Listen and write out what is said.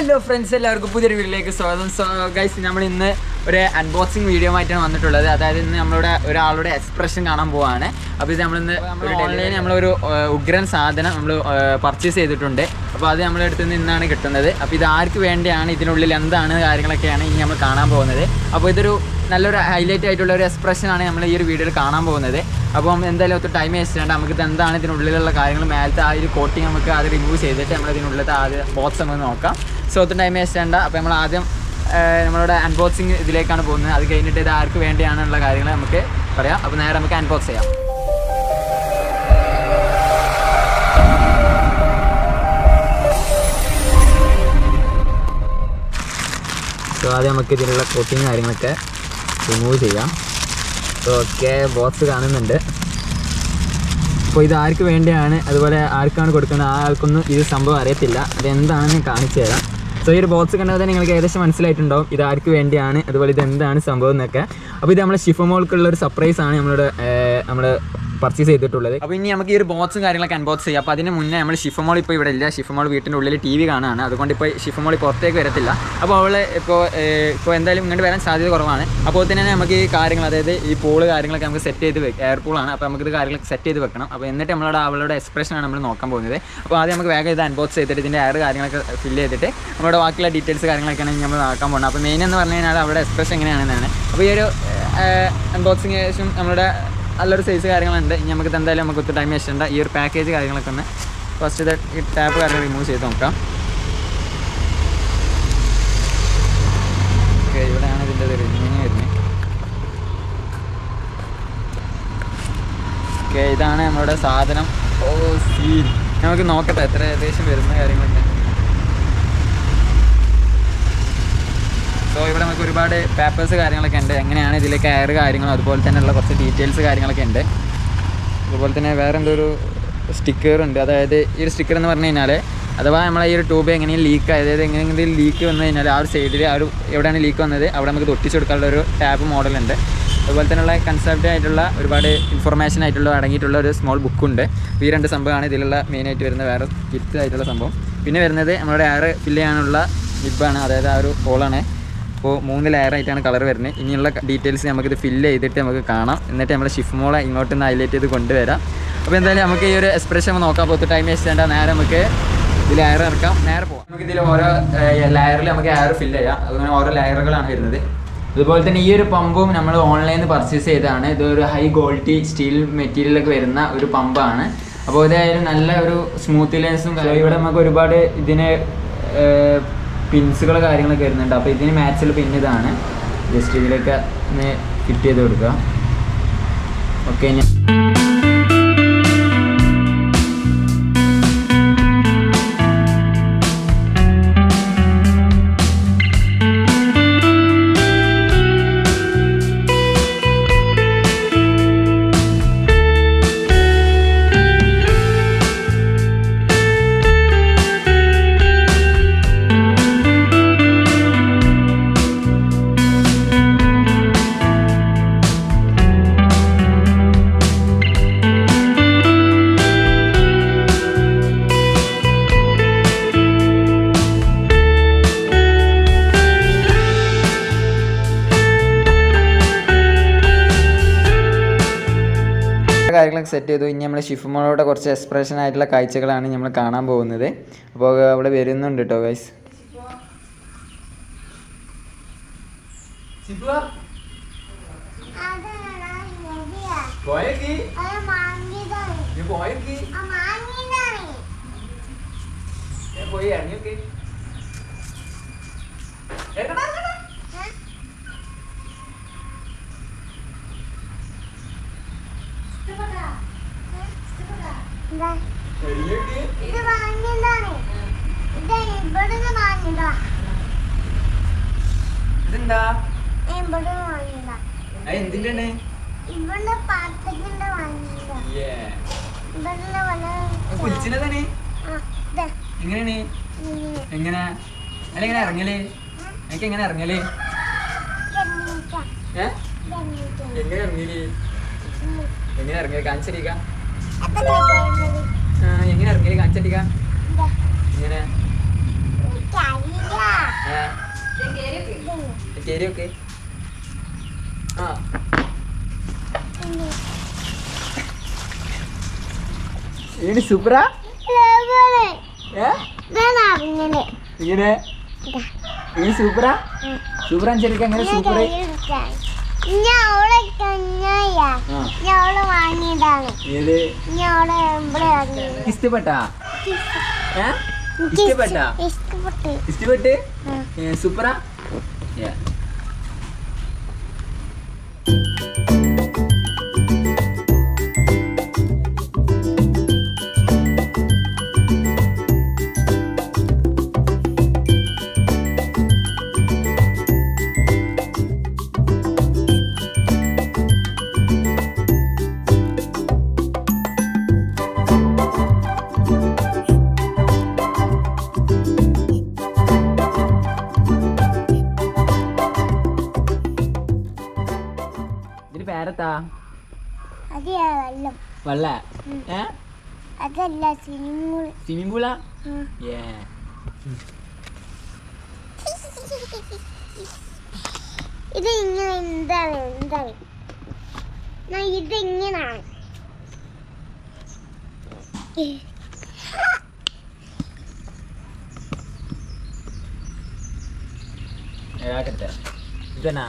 Hello friends എല്ലാവർക്കും പുതിയൊരു വീട്ടിലേക്ക് സ്വാഗതം. സോ ഗൈസ് നമ്മൾ ഇന്ന് ഒരു അൺബോക്സിങ് വീഡിയോ ആയിട്ടാണ് വന്നിട്ടുള്ളത്. അതായത് ഇന്ന് നമ്മളുടെ ഒരാളുടെ എക്സ്പ്രഷൻ കാണാൻ പോവാണ്. അപ്പോൾ ഇത് നമ്മളിന്ന് ഓൺലൈനിൽ നമ്മളൊരു ഉഗ്രൻ സാധനം നമ്മൾ പർച്ചേസ് ചെയ്തിട്ടുണ്ട്. അപ്പോൾ അത് നമ്മുടെ അടുത്ത് നിന്ന് ഇന്നാണ് കിട്ടുന്നത്. അപ്പോൾ ഇത് ആർക്ക് വേണ്ടിയാണ് ഇതിനുള്ളിൽ എന്താണ് കാര്യങ്ങളൊക്കെയാണ് ഇനി നമ്മൾ കാണാൻ പോകുന്നത്. അപ്പോൾ ഇതൊരു നല്ലൊരു ഹൈലൈറ്റ് ആയിട്ടുള്ള ഒരു എക്സ്പ്രഷനാണ് നമ്മൾ ഈ ഒരു വീഡിയോയിൽ കാണാൻ പോകുന്നത്. അപ്പോൾ എന്തായാലും ഒത്തിരി ടൈം വേസ്റ്റ് ചെയ്യേണ്ട. നമുക്ക് ഇത് എന്താണ് ഇതിനുള്ളിലുള്ള കാര്യങ്ങൾ മേലത്തെ ആ ഒരു കോട്ടിങ് നമുക്ക് അത് റിമൂവ് ചെയ്തിട്ട് നമ്മൾ ഇതിനുള്ളിലത്തെ ആദ്യ ബോക്സ് നമുക്ക് നോക്കാം. സോ ഒത്തിരി ടൈം വേസ്റ്റ് ചെയ്യേണ്ട. അപ്പോൾ നമ്മൾ ആദ്യം നമ്മളുടെ അൺബോക്സിങ് ഇതിലേക്കാണ് പോകുന്നത്. അത് കഴിഞ്ഞിട്ട് ഇത് ആർക്ക് വേണ്ടിയാണെന്നുള്ള കാര്യങ്ങൾ നമുക്ക് പറയാം. അപ്പോൾ നേരെ നമുക്ക് അൺബോക്സ് ചെയ്യാം. സോ ആദ്യം നമുക്ക് ഇതിലുള്ള കോട്ടിങ് കാര്യങ്ങളൊക്കെ റിമൂവ് ചെയ്യാം. സോ ഓക്കെ ബോക്സ് കാണുന്നുണ്ട്. അപ്പോൾ ഇത് ആർക്ക് വേണ്ടിയാണ് അതുപോലെ ആർക്കാണ് കൊടുക്കുന്നത് ആ ആൾക്കൊന്നും ഇത് സംഭവം അറിയത്തില്ല. അതെന്താണെന്ന് കാണിച്ചു തരാം. സോ ഈ ഒരു ബോക്സ് കണ്ടാൽ തന്നെ നിങ്ങൾക്ക് ഏകദേശം മനസ്സിലായിട്ടുണ്ടാവും ഇത് ആർക്ക് വേണ്ടിയാണ്? അതുപോലെ ഇത് എന്താണ് സംഭവം എന്നൊക്കെ. അപ്പോൾ ഇത് നമ്മുടെ ഷിഫമോൾക്കുള്ള ഒരു സർപ്രൈസ് ആണ് നമ്മളുടെ നമ്മൾ പർച്ചേസ് ചെയ്തിട്ടുള്ളത്. അപ്പോൾ ഇനി നമുക്ക് ഈ ഒരു ബോക്സും കാര്യങ്ങളൊക്കെ അൺബോക്സ് ചെയ്യാം. അപ്പോൾ അതിന് മുന്നേ നമ്മൾ ഷിഫമോൾ ഇപ്പോൾ ഇവിടെ ഇല്ല. ഷിഫമോൾ വീട്ടിന്റെ ഉള്ളിൽ ടി വി കാണുകയാണ് അതുകൊണ്ട് ഇപ്പോൾ ഷിഫമോൾ പുറത്തേക്ക് വരത്തില്ല. അപ്പോൾ അവൾ ഇപ്പോൾ ഇപ്പോൾ എന്തായാലും ഇങ്ങോട്ട് വരാൻ സാധ്യത കുറവാണ്. അപ്പോൾ തന്നെ നമുക്ക് ഈ കാര്യങ്ങൾ അതായത് ഈ പൂൾ കാര്യങ്ങളൊക്കെ നമുക്ക് സെറ്റ് ചെയ്ത് വെക്കാം എയർ പൂളാണ് അപ്പോൾ നമുക്ക് ഇത് കാര്യങ്ങളൊക്കെ സെറ്റ് ചെയ്ത് വെക്കണം. അപ്പോൾ എന്നിട്ട് നമ്മളോട് അവളുടെ എക്സ്പ്രഷനാണ് നമ്മൾ നോക്കാൻ പോകുന്നത്. അപ്പോൾ ആദ്യം നമുക്ക് വേഗം ഇത് അൺബോക്സ് ചെയ്തിട്ട് ഇതിന്റെ എയർ കാര്യങ്ങളൊക്കെ ഫില്ല് ചെയ്തിട്ട് നമ്മുടെ ബാക്കിയുള്ള ഡീറ്റെയിൽസ് കാര്യങ്ങളൊക്കെയാണ് നമ്മൾ നോക്കാൻ പോകുന്നത് അപ്പോൾ മെയിൻ എന്ന് പറഞ്ഞു കഴിഞ്ഞാൽ അവളുടെ എക്സ്പ്രഷൻ എങ്ങനെയാണെന്നാണ്. അപ്പോൾ ഈ ഒരു അൺബോക്സിങ് ശേഷം നമ്മുടെ നല്ലൊരു സൈസ് കാര്യങ്ങളുണ്ട്. ഇനി നമുക്ക് എന്തായാലും നമുക്ക് ഒത്തിരി ടൈം വേസ്റ്റ് ഈ ഒരു പാക്കേജ് കാര്യങ്ങളൊക്കെ ഒന്ന് ഫസ്റ്റ് ഇത് ഈ ടാപ്പ് കാര്യങ്ങൾ റിമൂവ് ചെയ്ത് നോക്കാം. ഓക്കെ ഇവിടെയാണ് ഇതിന്റെ റിമൂവിങ് വരുന്നത് ഓക്കെ ഇതാണ് നമ്മുടെ സാധനം. ഓ സീൻ നമുക്ക് നോക്കട്ടെ എത്ര ഏകദേശം വരുന്ന കാര്യങ്ങളൊക്കെ സോ ഇവിടെ നമുക്ക് ഒരുപാട് പേപ്പേഴ്സ് കാര്യങ്ങളൊക്കെ ഉണ്ട്. എങ്ങനെയാണ് ഇതിലെ കയർ കാര്യങ്ങളും അതുപോലെ തന്നെയുള്ള കുറച്ച് ഡീറ്റെയിൽസ് കാര്യങ്ങളൊക്കെ ഉണ്ട്. അതുപോലെ തന്നെ വേറെ എന്തോ ഒരു സ്റ്റിക്കർ ഉണ്ട്. അതായത് ഈ ഒരു സ്റ്റിക്കർ എന്ന് പറഞ്ഞു കഴിഞ്ഞാൽ അഥവാ നമ്മളെ ഈ ഒരു ട്യൂബ് എങ്ങനെയും ലീക്ക് അതായത് എങ്ങനെയെങ്കിലും ലീക്ക് വന്നു കഴിഞ്ഞാൽ ആ ഒരു സൈഡിൽ ആ ഒരു എവിടെയാണ് ലീക്ക് വന്നത് അവിടെ നമുക്ക് തൊട്ടിച്ച് കൊടുക്കാനുള്ള ഒരു ടാബ് മോഡലുണ്ട് അതുപോലെ തന്നെയുള്ള കൺസെപ്റ്റ് ആയിട്ടുള്ള ഒരുപാട് ഇൻഫർമേഷൻ ആയിട്ടുള്ള അടങ്ങിയിട്ടുള്ള ഒരു സ്മോൾ ബുക്കുണ്ട് ഈ രണ്ട് സംഭവമാണ് ഇതിലുള്ള മെയിനായിട്ട് വരുന്ന വേറെ കിറ്റ് ആയിട്ടുള്ള സംഭവം. പിന്നെ വരുന്നത് നമ്മുടെ എയർ ഫില്ല് ചെയ്യാനുള്ള നിബാണ് അതായത് ആ ഒരു ഹോളാണ് അപ്പോൾ മൂന്ന് ലെയർ ആയിട്ടാണ് കളർ വരുന്നത്. ഇനിയുള്ള ഡീറ്റെയിൽസ് നമുക്കിത് ഫില്ല് ചെയ്തിട്ട് നമുക്ക് കാണാം. എന്നിട്ട് നമ്മൾ ഷിഫ് മോളെ ഇങ്ങോട്ട് നിന്ന് ഹൈലൈറ്റ് ചെയ്ത് കൊണ്ടുവരാം. അപ്പോൾ എന്തായാലും നമുക്ക് ഈ ഒരു എക്സ്പ്രഷൻ നോക്കാൻ പോത്ത് ടൈം ചെയ്യേണ്ട നേരെ നമുക്ക് ഇതിൽ ലെയർ ഇറക്കാം. നേരെ പോകാം നമുക്ക് ഇതിൽ ഓരോ ലെയറിൽ നമുക്ക് എയർ ഫില്ല് ചെയ്യാം. അതുപോലെ ഓരോ ലെയറുകളാണ് വരുന്നത്. അതുപോലെ തന്നെ ഈ ഒരു പമ്പും നമ്മൾ ഓൺലൈനിൽ പർച്ചേസ് ചെയ്തതാണ്. ഇതൊരു ഹൈ ക്വാളിറ്റി സ്റ്റീൽ മെറ്റീരിയലൊക്കെ വരുന്ന ഒരു പമ്പാണ്. അപ്പോൾ ഇതായാലും നല്ല ഒരു സ്മൂത്ത് ലെൻസും ഇവിടെ നമുക്ക് ഒരുപാട് ഇതിന് പിൻസുകൾ കാര്യങ്ങളൊക്കെ വരുന്നുണ്ട്. അപ്പോൾ ഇതിന് മാച്ചിൽ പിൻ ഇതാണ്. ജസ്റ്റ് ഇതിലൊക്കെ ഒന്ന് ഫിറ്റ് ചെയ്ത് കൊടുക്കുക. ഓക്കെ ഞാൻ കാര്യങ്ങളൊക്കെ സെറ്റ് ചെയ്തു. ഇനി നമ്മൾ ഷിഫ് ഷിഫ്മോളോടെ കുറച്ച് എക്സ്പ്രഷൻ ആയിട്ടുള്ള കാഴ്ചകളാണ് നമ്മൾ കാണാൻ പോകുന്നത്. അപ്പോൾ അവിടെ വരുന്നുണ്ട് കേട്ടോ ഗൈസ് പോയി ഇറങ്ങിയൊക്കെ ഇത് വാങ്ങിയതാണ് ഇത് ഇവിടുന്ന് വാങ്ങിയതാ ഇതെന്താ ഇവിടുന്ന് വാങ്ങിയതാ. വല്ല കുലിച്ചിനതാണ് ആ, ദേ, എങ്ങനെയാണ്. എങ്ങനെ? അല്ല എങ്ങനെ ഇറങ്ങൽ? എനിക്ക് എങ്ങനെ ഇറങ്ങൽ? ഏ. എങ്ങനെ ഇറങ്ങൽ. എങ്ങനെ ഇറങ്ങൽ? കാണിച്ചടിക്ക. എങ്ങനെ ഇറങ്ങൽ? കാണിച്ചടിക്ക. ദേ, ഇങ്ങനെ എനിക്കറിയില്ല. ശരി ഓക്കെ ആ ഇനി സൂപ്പറ അങ്ങനെ ഇങ്ങനെ ഈ സൂപ്പറ സൂപ്പറാൻ ശരിക്കും എങ്ങനെ സൂപ്പർ ഇഷ്ടപ്പെട്ടാ ഇഷ്ടപ്പെട്ടാ ഇഷ്ടപ്പെട്ട് ആ you വെള്ളം. അതല്ല സ്വിമ്മിംഗ് പൂളാ ഏ. ഇത് ഇങ്ങനെ എന്താണ് ഞാൻ ഇതിങ്ങനാണ് ഇതെന്നാ.